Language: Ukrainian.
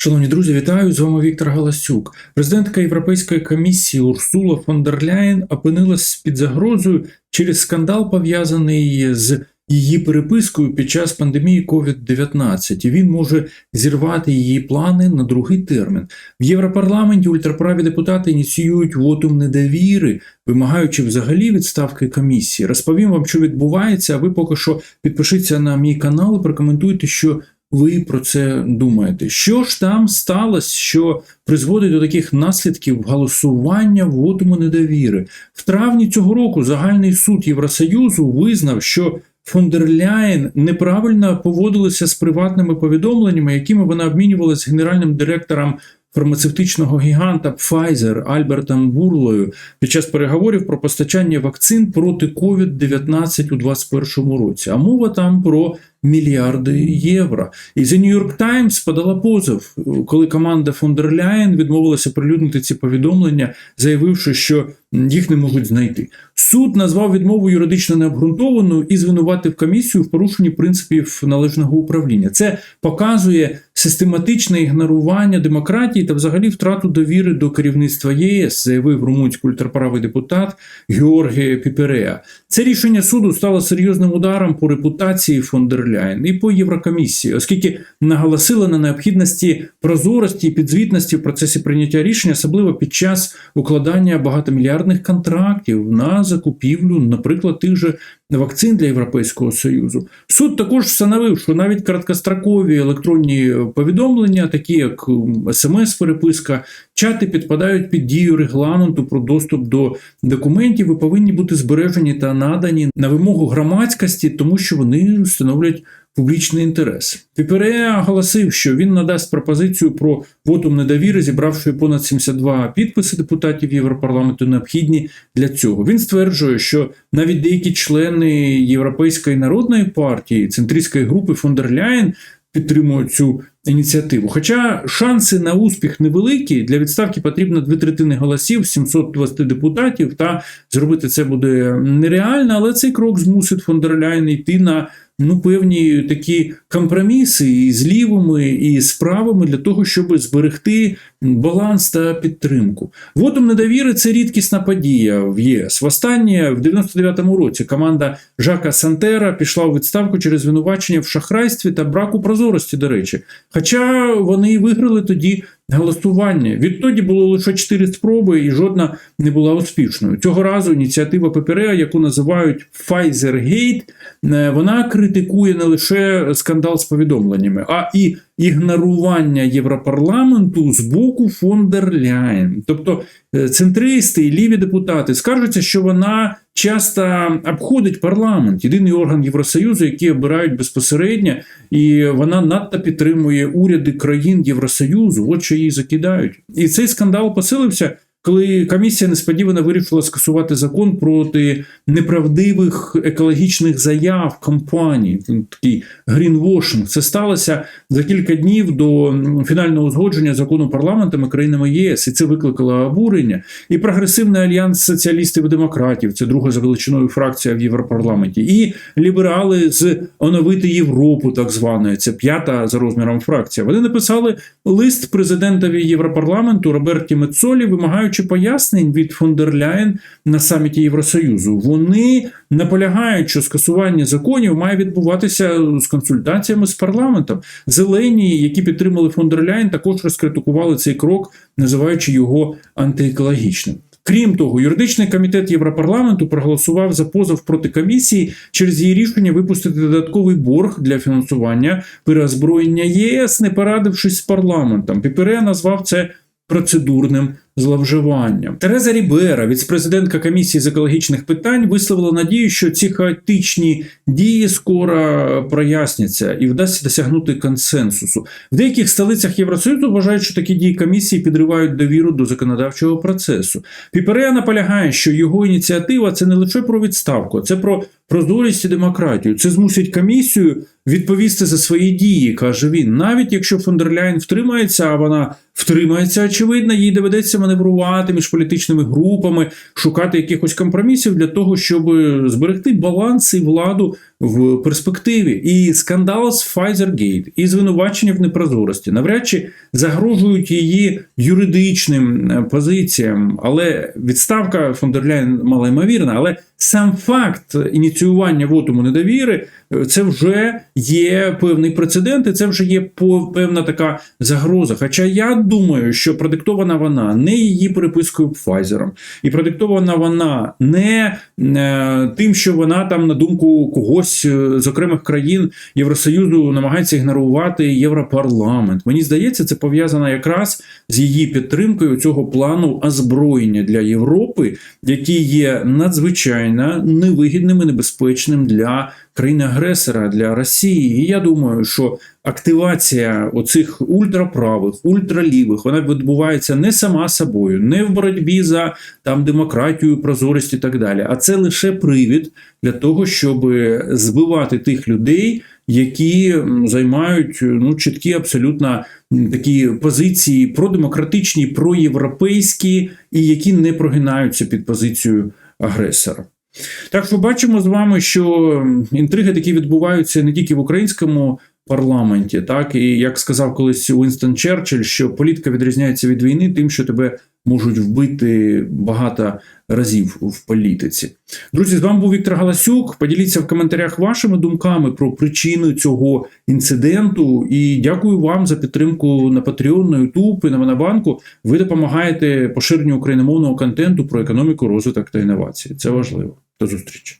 Шановні друзі, вітаю! З вами Віктор Галасюк. Президентка Європейської комісії Урсула фон дер Ляєн опинилась під загрозою через скандал, пов'язаний з її перепискою під час пандемії COVID-19. І він може зірвати її плани на другий термін. В Європарламенті ультраправі депутати ініціюють вотум недовіри, вимагаючи взагалі відставки комісії. Розповім вам, що відбувається. А ви поки що підпишіться на мій канал і прокоментуйте, що ви про це думаєте? Що ж там сталося, що призводить до таких наслідків голосування вотуму недовіри? В травні цього року загальний суд Євросоюзу визнав, що Фондерляєн неправильно поводилася з приватними повідомленнями, якими вона обмінювалася з генеральним директором фармацевтичного гіганта Pfizer Альбертом Бурлою під час переговорів про постачання вакцин проти COVID-19 у 2021 році. А мова там про мільярди євро. І The New York Times подала позов, коли команда фон дер Ляєн відмовилася прилюднити ці повідомлення, заявивши, що їх не можуть знайти. Суд назвав відмову юридично необґрунтованою і звинуватив комісію в порушенні принципів належного управління. Це показує систематичне ігнорування демократії та взагалі втрату довіри до керівництва ЄС, заявив румунський ультраправий депутат Георгія Піпереа. Це рішення суду стало серйозним ударом по репутації фон дер Ляєн і по Єврокомісії, оскільки наголосила на необхідності прозорості і підзвітності в процесі прийняття рішень, особливо під час укладання багатомільярдних контрактів на закупівлю, наприклад, тих же вакцин для Європейського Союзу. Суд також встановив, що навіть короткострокові електронні повідомлення, такі як смс-переписка, чати підпадають під дію регламенту про доступ до документів і повинні бути збережені та надані на вимогу громадськості, тому що вони становлять публічний інтерес. Піпереа оголосив, що він надасть пропозицію про вотум недовіри, зібравши понад 72 підписи депутатів Європарламенту, необхідні для цього. Він стверджує, що навіть деякі члени Європейської народної партії, центристської групи фон дер Ляєн підтримують цю ініціативу. Хоча шанси на успіх невеликі, для відставки потрібно дві третини голосів, 720 депутатів, та зробити це буде нереально, але цей крок змусить фон йти на ну, певні такі компроміси і з лівими, і з правими для того, щоб зберегти баланс та підтримку. Вотом недовіри це рідкісна подія в ЄС. Востаннє в 99-му році команда Жака Сантера пішла у відставку через звинувачення в шахрайстві та браку прозорості, до речі. Хоча вони виграли тоді голосування. Відтоді було лише чотири спроби, і жодна не була успішною. Цього разу ініціатива ППР, яку називають Pfizer-Gate, е, вона критикує не лише скандал з повідомленнями, а і ігнорування Європарламенту з боку фон дер Ляєн. Тобто е, центристи і ліві депутати скаржаться, що вона часто обходить парламент, єдиний орган Євросоюзу, який обирають безпосередньо, і вона надто підтримує уряди країн Євросоюзу. От що її закидають. І цей скандал посилився. Коли комісія несподівано вирішила скасувати закон проти неправдивих екологічних заяв компаній, такий грінвошинг, це сталося за кілька днів до фінального узгодження закону парламентами країнами ЄС, і це викликало обурення. І прогресивний альянс соціалістів і демократів, це друга за величиною фракція в Європарламенті, і ліберали з оновити Європу, так званої, це п'ята за розміром фракція. Вони написали лист президентові Європарламенту Роберті Мецолі, вимагаючи пояснень від фон дер Ляєн на саміті Євросоюзу. Вони наполягають, що скасування законів має відбуватися з консультаціями з парламентом. Зелені, які підтримали фон дер Ляєн, також розкритикували цей крок, називаючи його антиекологічним. Крім того, юридичний комітет Європарламенту проголосував за позов проти комісії через її рішення випустити додатковий борг для фінансування переозброєння ЄС, не порадившись з парламентом. Піпере назвав це процедурним зловживанням. Тереза Рібера, віцпрезидентка комісії з екологічних питань, висловила надію, що ці хаотичні дії скоро проясняться і вдасться досягнути консенсусу. В деяких столицях Євросоюзу вважають, що такі дії комісії підривають довіру до законодавчого процесу. Піперея наполягає, що його ініціатива це не лише про відставку, це про прозорість і демократію. Це змусить комісію відповісти за свої дії, каже він. Навіть якщо фон дер Ляйн втримається, а вона втримається, очевидно, їй доведеться маневрувати між політичними групами, шукати якихось компромісів для того, щоб зберегти баланс і владу в перспективі. І скандал з Pfizer-Gate, і звинувачення в непрозорості навряд чи загрожують її юридичним е, позиціям, але відставка фондерляйн малоймовірна. Але сам факт ініціювання вотуму недовіри е, це вже є певний прецедент, і це вже є певна така загроза. Хоча я думаю, що продиктована вона не її перепискою Pfizer, і продиктована вона не е, тим, що вона там на думку когось е, з окремих країн Євросоюзу намагається ігнорувати Європарламент. Мені здається, це пов'язано якраз з її підтримкою цього плану озброєння для Європи, який є надзвичайно невигідним і небезпечним для країни-агресора, для Росії. І я думаю, що активація оцих ультраправих, ультралівих, вона відбувається не сама собою, не в боротьбі за там демократію, прозорість і так далі. А це лише привід для того, щоб збивати тих людей, які займають ну, чіткі абсолютно такі позиції продемократичні, проєвропейські, і які не прогинаються під позицію агресора. Так що бачимо з вами, що інтриги такі відбуваються не тільки в українському парламенті, так і як сказав колись Уінстон Черчилль, що політика відрізняється від війни тим, що тебе можуть вбити багато разів в політиці. Друзі, з вами був Віктор Галасюк. Поділіться в коментарях вашими думками про причину цього інциденту. І дякую вам за підтримку на Patreon, на YouTube і на Монобанку. Ви допомагаєте поширенню україномовного контенту про економіку, розвиток та інновації. Це важливо. До зустрічі.